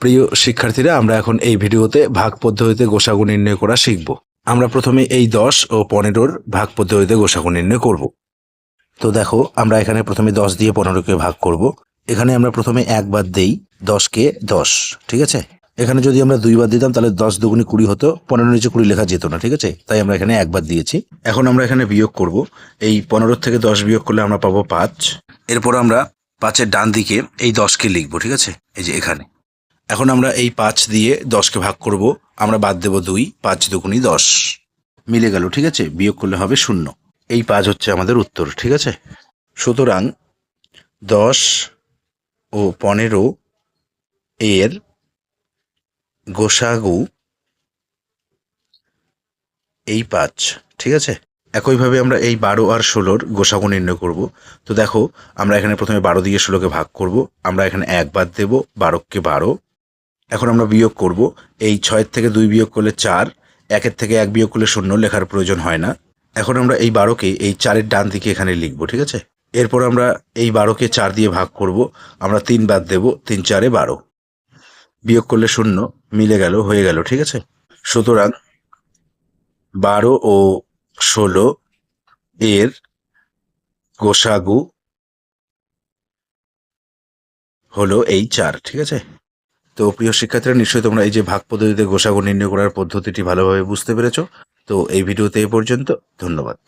প্রিয় শিক্ষার্থীরা, আমরা এখন এই ভিডিওতে ভাগ পদ্ধতিতে গোসাগু নির্ণয় করা শিখব। আমরা প্রথমে এই দশ ও পনেরোর ভাগ পদ্ধতিতে গোসাগু নির্ণয় করব। তো দেখো, আমরা এখানে প্রথমে দশ দিয়ে পনেরোকে ভাগ করব। এখানে আমরা প্রথমে একবার দেই, দশকে দশ, ঠিক আছে? এখানে যদি আমরা দুইবার দিতাম, তাহলে দশ দুগুনি কুড়ি হতো, পনেরো নিচে কুড়ি লেখা যেত না, ঠিক আছে? তাই আমরা এখানে একবার দিয়েছি। এখন আমরা এখানে বিয়োগ করব। এই পনেরো থেকে দশ বিয়োগ করলে আমরা পাবো পাঁচ। এরপর আমরা পাঁচের ডান দিকে এই দশকে লিখব, ঠিক আছে? এই যে এখানে। এখন আমরা এই পাঁচ দিয়ে দশকে ভাগ করব। আমরা বাদ দেব দুই, পাঁচ দুগুনি দশ। মিলে গেল, ঠিক আছে? বিয়োগ করলে হবে শূন্য। এই পাঁচ হচ্ছে আমাদের উত্তর, ঠিক আছে? সুতরাং দশ ও পনেরো এর গোসাগু এই পাঁচ, ঠিক আছে? একইভাবে আমরা এই বারো আর ষোলোর গোসাগু নির্ণয় করব। তো দেখো, আমরা এখানে প্রথমে বারো দিয়ে ষোলোকে ভাগ করব। আমরা এখানে এক বাদ দেব, বারোকে বারো এখন আমরা বিয়োগ করব। এই ছয়ের থেকে দুই বিয়োগ করলে চার, একের থেকে এক বিয়োগ করলে শূন্য লেখার প্রয়োজন হয় না। এখন আমরা এই বারোকে এই চারের ডান দিকে এখানে লিখব, ঠিক আছে? এরপর আমরা এই বারোকে চার দিয়ে ভাগ করব। আমরা তিন বাদ দেব, তিন চারে বারো। বিয়োগ করলে শূন্য, মিলে গেল, হয়ে গেল, ঠিক আছে? সুতরাং বারো ও ষোলো এর গোসাগু হলো এই চার, ঠিক আছে? তো প্রিয় শিক্ষার্থীরা, নিশ্চয়ই তোমরা এই যে ভাগ পদ্ধতিতে গোসাগু নির্ণয় করার পদ্ধতিটি ভালোভাবে বুঝতে পেরেছ। তো এই ভিডিওতে এ পর্যন্ত। ধন্যবাদ।